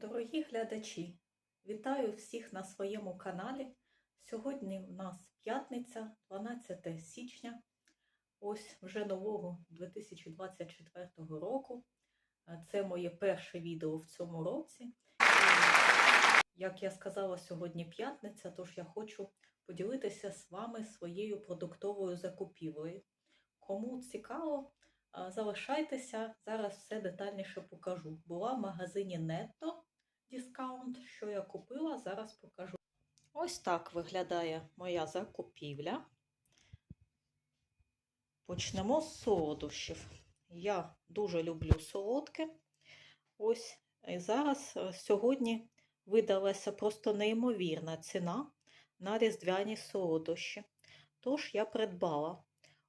Дорогі глядачі, вітаю всіх на своєму каналі. Сьогодні в нас п'ятниця, 12 січня, ось вже нового 2024 року. Е, Це моє перше відео в цьому році. Як я сказала, сьогодні п'ятниця, тож я хочу поділитися з вами своєю продуктовою закупівлею. Кому цікаво, Залишайтеся, зараз все детальніше покажу. Була в магазині Netto дискаунт, що я купила, зараз покажу. Ось так виглядає моя закупівля. Почнемо з солодощів. Я дуже люблю солодке. Ось і зараз е, сьогодні видалася просто неймовірна ціна на різдвяні солодощі. Тож я придбала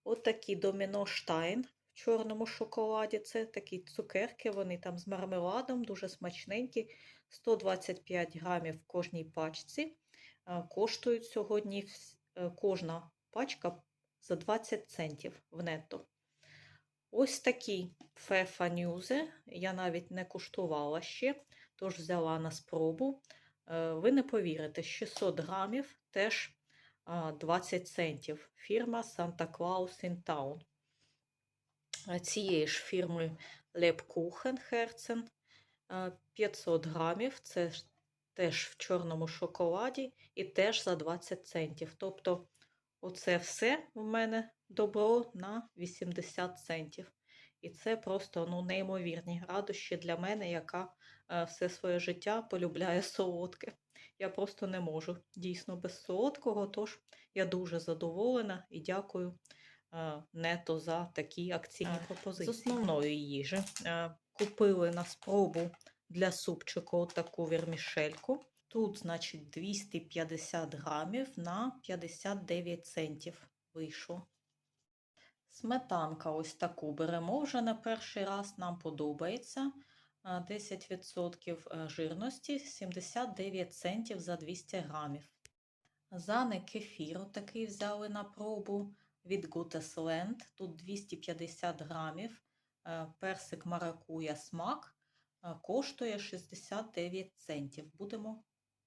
от такі доміно Штайн в чорному шоколаді. Це такі цукерки, вони там з мармеладом, дуже смачненькі. 125 грамів в кожній пачці. Е, Коштують сьогодні е, кожна пачка за 20 центів в нетто. Ось такі фефа нюзи. Я навіть не куштувала ще, тож взяла на спробу. Е, Ви не повірите, 600 грамів теж 20 центів. Фірма Santa Claus in Town. Цієї ж фірми Herzen е, 500 грамів. Це теж в чорному шоколаді і теж за 20 центів. Тобто, оце все в мене добро на 80 центів. І це просто ну, неймовірні радощі для мене, яка е, все своє життя полюбляє солодке. Я просто не можу дійсно без солодкого, тож я дуже задоволена і дякую нето за такі акційні Е, пропозиції. З основної їжі е, купили на спробу для супчику таку вермішельку. Тут, значить, 250 грамів на 59 центів вийшло. Сметанка ось таку беремо вже на перший раз, нам подобається. 10% жирності, 79 центів за 200 грамів. Зани кефір такий взяли на пробу від Gutes Тут 250 грамів. Е, Персик маракуя смак е, коштує 69 центів. Будемо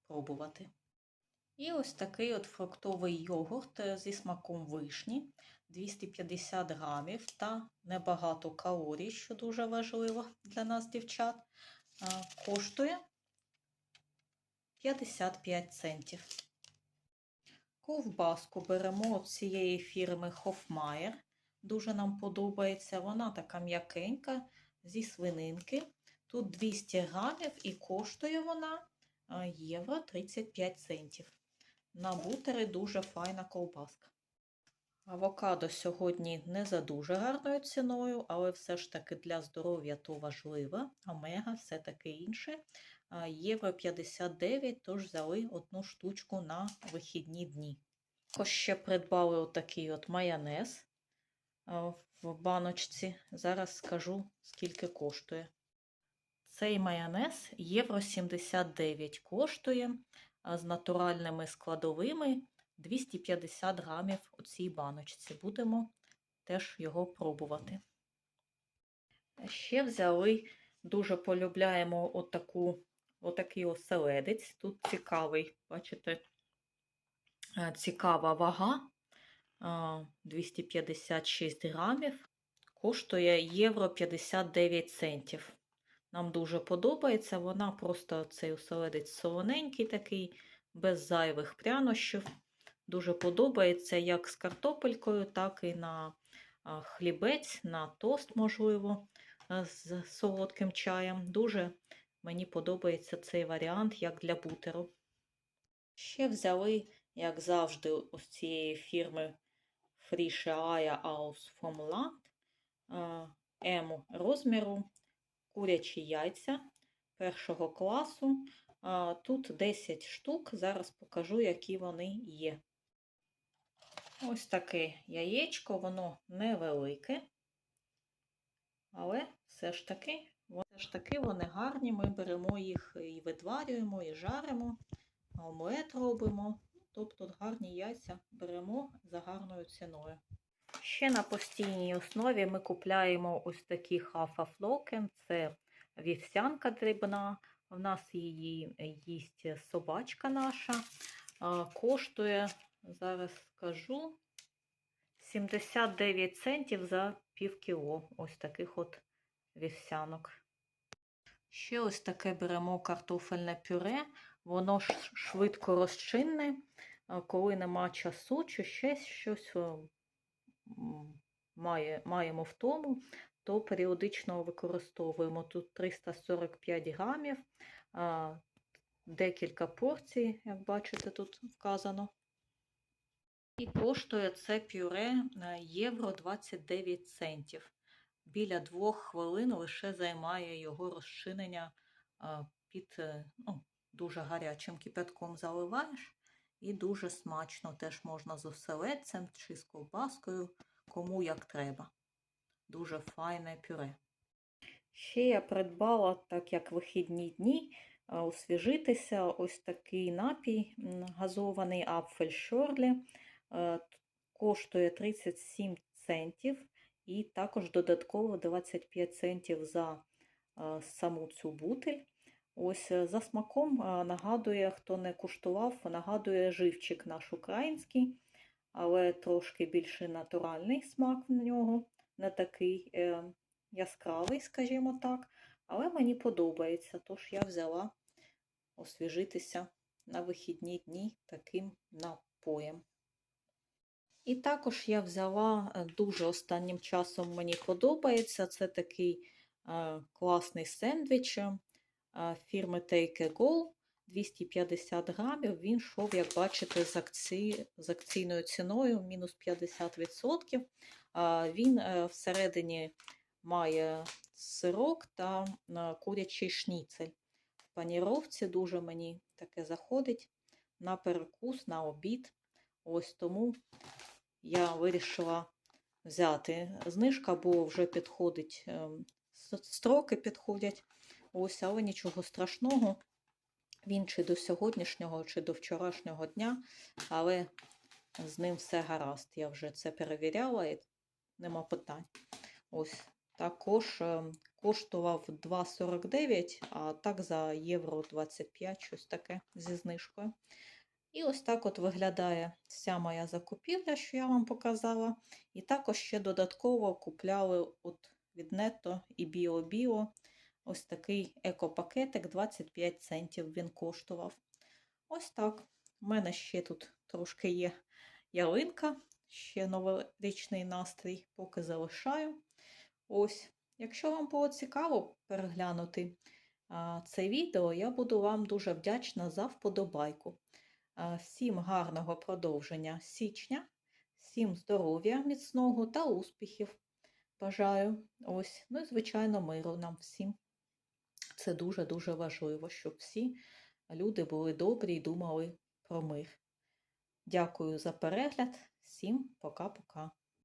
пробувати. І ось такий от фруктовий йогурт е, зі смаком вишні. 250 грамів та небагато калорій, що дуже важливо для нас, дівчат, коштує 55 центів. Ковбаску беремо от цієї фірми Hofmeier. Дуже нам подобається. Вона така м'якенька зі свининки. Тут 200 грамів і коштує вона а, євро 35 центів. На бутери дуже файна ковбаска. Авокадо сьогодні не за дуже гарною ціною, але все ж таки для здоров'я то важливо. Омега, все таке інше. Євро 59, тож взяли одну штучку на вихідні дні. Також ще придбали отакий от майонез в баночці. Зараз скажу, скільки коштує. Цей майонез євро 79 коштує з натуральними складовими 250 грамів у цій баночці. Будемо теж його пробувати. Ще взяли, дуже полюбляємо отаку, отакий оселедець. Тут цікавий, бачите, е, цікава вага. 256 грамів. Коштує євро 59 центів. Нам дуже подобається. Вона просто цей оселедець солоненький такий, без зайвих прянощів. Дуже подобається як з картопелькою, так і на хлібець, на тост, можливо, з солодким чаєм. Дуже мені подобається цей варіант, як для бутеру. Ще взяли, як завжди, ось цієї фірми Frische Eier aus vom Land а, М розміру курячі яйця першого класу. Тут 10 штук. Зараз покажу, які вони є. Ось таке яєчко, воно невелике, але все ж таки, все ж таки вони гарні. Ми беремо їх і видварюємо, і жаримо, омлет робимо. Тобто гарні яйця беремо за гарною ціною. Ще на постійній основі ми купляємо ось такі хафафлокен. Це вівсянка дрібна В нас її їсть собачка наша. Коштує, зараз скажу, 79 центів за пів кіло. Ось таких от вівсянок. Ще ось таке беремо картофельне пюре. Воно швидко розчинне, коли нема часу, чи ще щось е, має, маємо в тому, то періодично використовуємо тут 345 грамів, декілька порцій, як бачите, тут вказано. І коштує це пюре е, євро 29 центів. Біля двох хвилин лише займає його розчинення під е, ну, дуже гарячим кипятком заливаєш. І дуже смачно теж можна з оселедцем чи з ковбаскою, кому як треба. Дуже файне пюре. Ще я придбала, так як вихідні дні, освіжитися ось такий напій газований Апфельшорлі. Е, т- Коштує 37 центів і також додатково 25 центів за саму цю бутиль. Ось е, за смаком нагадує, хто не куштував, нагадує живчик наш український, але трошки більше натуральний смак в нього, не такий е, яскравий, скажімо так. Але мені подобається, тож я взяла освіжитися на вихідні дні таким напоєм. І також я взяла е, дуже останнім часом мені подобається. Це такий е, класний сендвіч е, фірми Take a Go 250 грамів. Він йшов, як бачите, з, акції, з акційною ціною мінус 50%. А Він всередині має сирок та курячий шніцель. В паніровці дуже мені таке заходить на перекус, на обід. Ось тому я вирішила взяти знижка, бо вже підходить, ем, строки підходять. Ось, але нічого страшного. Він чи до сьогоднішнього, чи до вчорашнього дня, але з ним все гаразд. Я вже це перевіряла і нема питань. Ось також ем, коштував 2,49, а так за євро 25, щось таке зі знижкою. І ось так от виглядає вся моя закупівля, що я вам показала. І також ще додатково купляли от від Netto і Біо-Біо ось такий екопакетик 25 центів він коштував. Ось так. У мене ще тут трошки є ялинка, ще новорічний настрій, поки залишаю. Ось, якщо вам було цікаво переглянути це відео, я буду вам дуже вдячна за вподобайку. А, Всім гарного продовження січня, всім здоров'я міцного та успіхів. Бажаю. Ось, ну і звичайно, миру нам всім. Це дуже-дуже важливо, щоб всі люди були добрі і думали про мир. Дякую за перегляд. Всім пока-пока.